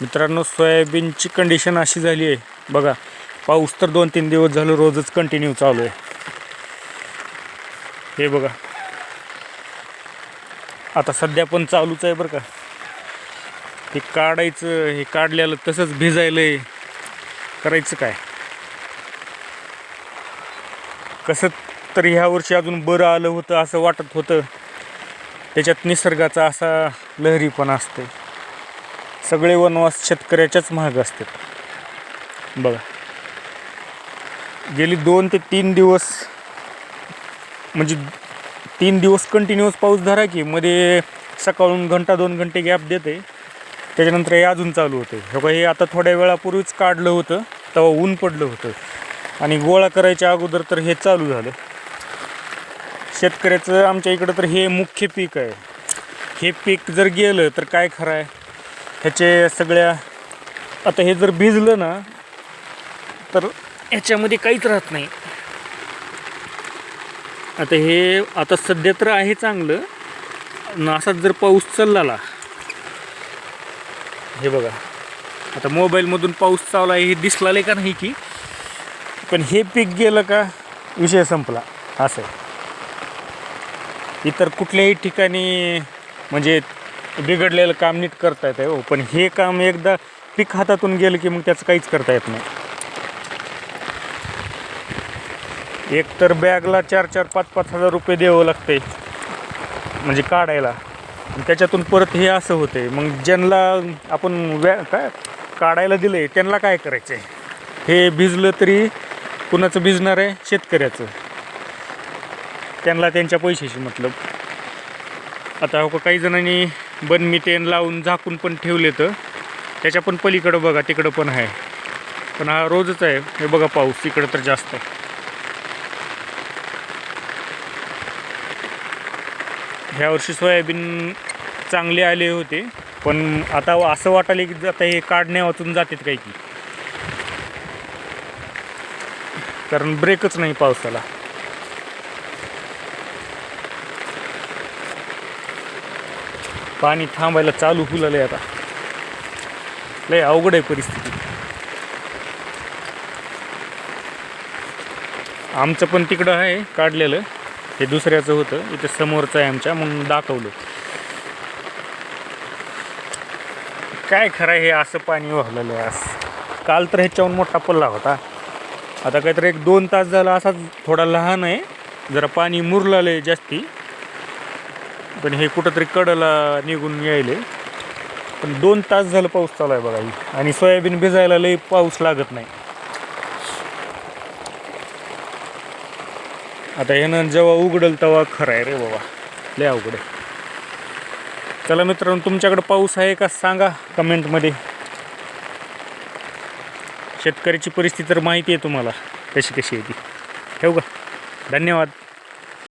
मित्रांनो सोयाबीनची कंडिशन अशी झाली आहे. बघा पाऊस तर दोन तीन दिवस झालं रोजच कंटिन्यू चालू आहे. हे बघा. आता सध्या पण चालूच आहे बरं का. हे काढायचं हे काढलेलं तसंच भिजायलं आहे करायचं काय? कसं तर ह्या वर्षी अजून बरं आलं होतं असं वाटत होतं. त्याच्यात निसर्गाचा असा लहरीपणा असते सगळे वनवास शेतकऱ्याच्याच महाग असतात. बघा. गेली दोन ते तीन दिवस म्हणजे तीन दिवस कंटिन्युअस पाऊस धरा की मध्ये सकाळून घंटा दोन घंटे गॅप देते. त्याच्यानंतर हे अजून चालू होते. हे बघा हे आता थोड्या वेळापूर्वीच काढलं होतं तेव्हा ऊन पडलं होतं. आणि गोळा करायच्या अगोदर तर हे चालू झालं. शेतकऱ्याचं आमच्या इकडं तर हे मुख्य पीक आहे. हे पीक जर गेलं तर काय खरं आहे? ह्याचे सगळ्या आता हे जर भिजलं ना तर ह्याच्यामध्ये काहीच राहत नाही. आता हे आता सध्या तर आहे चांगलं न असाच जर पाऊस चालला हे बघा. आता मोबाईलमधून पाऊस चावला हे दिसला का नाही की? पण हे पीक गेलं का विषय संपला असं इतर कुठल्याही ठिकाणी म्हणजे बिघडलेलं काम नीट करता येतं हो. पण हे काम एकदा पीक हातातून गेलं की मग त्याचं काहीच करता येत नाही. एक तर बॅगला चार चार पाच पाच हजार रुपये द्यावं लागते म्हणजे काढायला. त्याच्यातून परत हे असं होते मग ज्यांना आपण व्या काय काढायला दिलं आहे त्यांना काय करायचं आहे हे भिजलं तरी कुणाचं भिजणार आहे? शेतकऱ्याचं. त्यांना त्यांच्या पैशाशी मतलब. आता हो का काही जणांनी बनमी ते लावून झाकून पण ठेवले तर त्याच्या पण पलीकडं बघा तिकडं पण आहे. पण हा रोजच आहे. हे बघा पाऊस तिकडं तर जास्त आहे. ह्या वर्षी सोयाबीन चांगले आले होते पण आता असं वाटायला की आता हे काढण्या वाचून जातात काही की. कारण ब्रेकच नाही पावसाला. पाणी थांबायला चालू फुलाले आता. लय अवघड आहे परिस्थिती. आमचं पण तिकडं आहे काढलेलं. हे दुसऱ्याचं होतं. इथं समोरचं आहे आमच्या. म्हणून दाखवलं. काय खरं आहे हे असं पाणी वाहलेलं आहे असं काल तर ह्याच्याहून मोठा पल्ला होता. आता काहीतरी एक दोन तास झाला असाच थोडा लहान आहे. जरा पाणी मुरलेलं आहे जास्ती. पण हे कुठंतरी कडला निघून यायले पण दोन तास झालं पाऊस चालू आहे बघा ही. आणि सोयाबीन भिजायला लई पाऊस लागत नाही. आता ह्यानं जेव्हा उघडल तेव्हा खरं आहे रे बाबा. लय अवघड आहे. चला मित्रांनो तुमच्याकडे पाऊस आहे का सांगा कमेंटमध्ये शेतकऱ्याची परिस्थिती तर माहिती आहे तुम्हाला. कशी कशी आहे ती. ठेवू का? धन्यवाद.